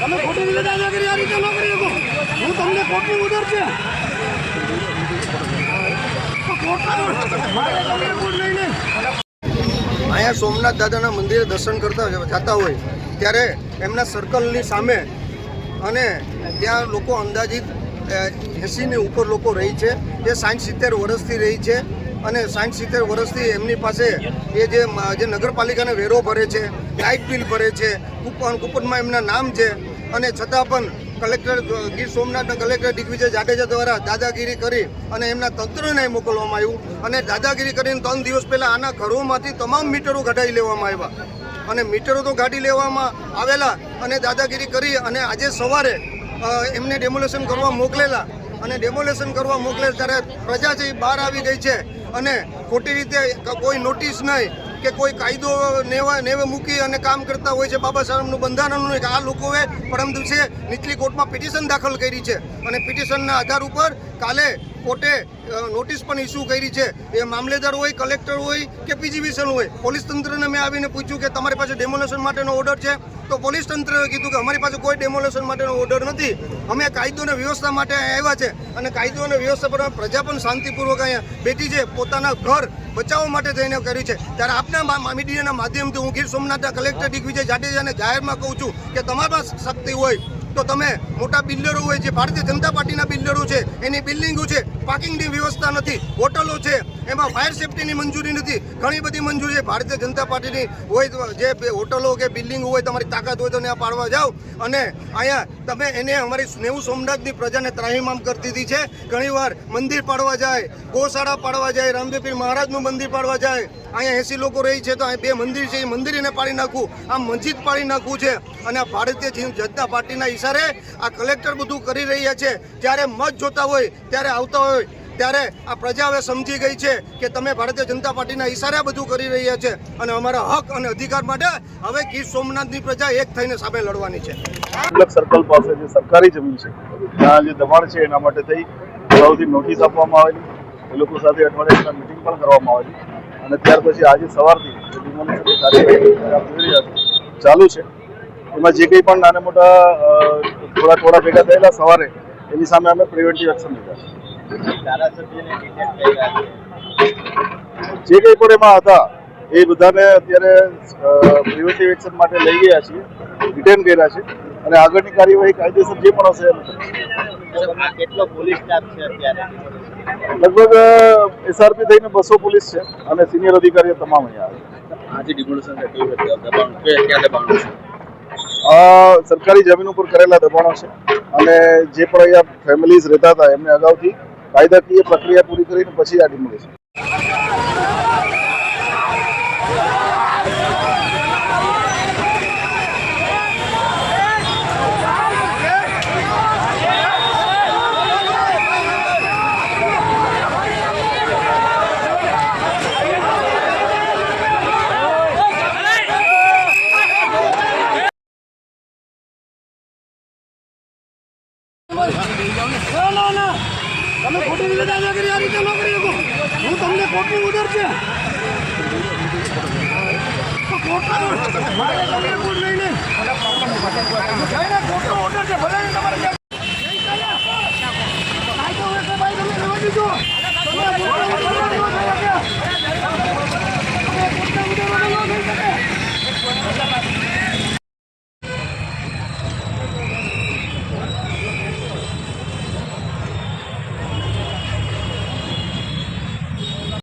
તમે ખોટી રીતે દાદાગીરી આ રીતે ન કરી હું તમને કોર્ટની ઓર્ડર છે. અહીંયા સોમનાથ દાદાના મંદિરે દર્શન કરતા જતા હોય, ત્યારે એમના સર્કલની સામે અને ત્યાં લોકો અંદાજિત એંસીની ઉપર લોકો રહી છે. એ સાઠ સિત્તેર વર્ષથી રહી છે. અને સાઠ સિત્તેર વર્ષથી એમની પાસે એ જે જે નગરપાલિકાને વેરો ભરે છે, લાઇટ બિલ ભરે છે, કૂપન, કૂપનમાં એમના નામ છે. અને છતાં પણ કલેક્ટર ગીર સોમનાથના કલેક્ટર દિગ્વિજય જાડેજા દ્વારા દાદાગીરી કરી અને એમના તંત્રને મોકલવામાં આવ્યું અને દાદાગીરી કરીને ત્રણ દિવસ પહેલાં આના ઘરોમાંથી તમામ મીટરો કઢાવી લેવામાં આવ્યા. અને મીટરો તો કાઢી લેવામાં આવેલા અને દાદાગીરી કરી અને આજે સવારે એમને ડેમોલેશન કરવા મોકલેલા. અને ડેમોલેશન કરવા મોકલે ત્યારે પ્રજા છે બહાર આવી ગઈ છે. અને ખોટી રીતે કોઈ નોટિસ નહીં કે કોઈ કાયદો નેવા, નેવે મૂકી અને કામ કરતા હોય છે બાબા સાહેબનું બંધારણનું કે આ લોકોએ પરમ દિવસે નીચલી કોર્ટમાં પિટિશન દાખલ કરી છે. અને પિટિશનના આધાર ઉપર કાલે કોર્ટે નોટિસ પણ ઇસ્યુ કરી છે. એ મામલેદાર હોય, કલેક્ટર હોય કે પીજીવીસન હોય, પોલીસ તંત્રને મેં આવીને પૂછ્યું કે તમારી પાસે ડેમોલેશન માટેનો ઓર્ડર છે? તો પોલીસ તંત્રએ કીધું કે અમારી પાસે કોઈ ડેમોલેશન માટેનો ઓર્ડર નથી. અમે કાયદો અને વ્યવસ્થા માટે આવ્યા છે. અને કાયદો અને વ્યવસ્થા પર પ્રજા પણ શાંતિપૂર્વક અહીંયા બેઠી છે. પોતાના ઘર બચાવવા માટે થઈને કર્યું છે. ત્યારે આપના મીડિયાના માધ્યમથી હું ગીર સોમનાથના કલેક્ટર દિગ્વિજય જાડેજાને જાહેરમાં કહું છું કે તમારા શક્તિ હોય તો તમે મોટા બિલ્ડરો હોય જે ભારતીય જનતા પાર્ટીના બિલ્ડરો છે, એની બિલ્ડિંગો છે, પાર્કિંગની વ્યવસ્થા નથી, હોટલો છે એમાં ફાયર સેફટીની મંજૂરી નથી. ઘણી બધી મંજૂરી છે. ભારતીય જનતા પાર્ટીની હોય જે હોટલો કે બિલ્ડિંગ હોય તમારી તાકાત હોય તો ત્યાં પાડવા જાઓ. અને અહીંયા તમે એને અમારી નેવું સોમનાથની પ્રજાને ત્રાહીમામ કરી દીધી છે. ઘણીવાર મંદિર પાડવા જાય, ગોશાળા પાડવા જાય, રામદેવપીર મહારાજનું મંદિર પાડવા જાય. અહીંયા એસી લોકો રહી છે તો અહીંયા બે મંદિર છે. એ મંદિર એને પાડી નાખવું આ મસ્જિદ પાડી નાખવું છે. અને આ ભારતીય જનતા પાર્ટીના ઈશારે આ કલેક્ટર બધું કરી રહ્યા છે. જ્યારે મત જોતા હોય, ત્યારે આવતા હોય ત્યારે આ પ્રજા હવે સમજી ગઈ છે કે તમે ભારતીય જનતા પાર્ટીના ઈશારે બધું કરી રહ્યા છે અને અમારા હક અને અધિકાર માટે હવે ગીર સોમનાથની પ્રજા એક થઈને સામે લડવાની છે. સર્કલ પાસે જે સરકારી જમીન છે, ત્યાં જે દબાણ છે એના માટે થઈ અગાઉથી નોટિસ આપવામાં આવેલી. એ લોકો સાથે અઠવાડિયા મિટિંગ પણ કરવામાં આવેલી. અને ત્યાર પછી આજે સવારથી ચાલુ છે. એમાં જે કંઈ પણ નાના મોટા થોડા થોડા ભેગા થયેલા સવારે એની સામે અમે પ્રિવેન્ટિવ એક્શન લીધા છે. જે કંઈ પણ એમાં હતા એ બધાને અત્યારે પ્રિવેન્ટિવ એક્શન માટે લઈ ગયા છીએ ડિટેન કર્યા છે અને આગળની કાર્યવાહી કાયદેસર જે પણ હશે કેટલો પોલીસ સ્ટાફ છે અત્યારે? લગભગ એસઆરપી થઈને બસો પોલીસ છે અને સિનિયર અધિકારીઓ તમામ અહીંયા આવે. છે. સરકારી જમીન ઉપર કરેલા દબાણો છે અને જે પણ અહીંયા ફેમિલીઝ રહેતા હતા એમને અગાઉથી કાયદાકીય પ્રક્રિયા પૂરી કરીને પછી આ છે. No, no, ના. તમે ખોટી રીતે દાદાગીરી આ રીતે ન કરી શકો. હું તમને કોર્ટનું ઓર્ડર છે. કોર્ટનો લઈને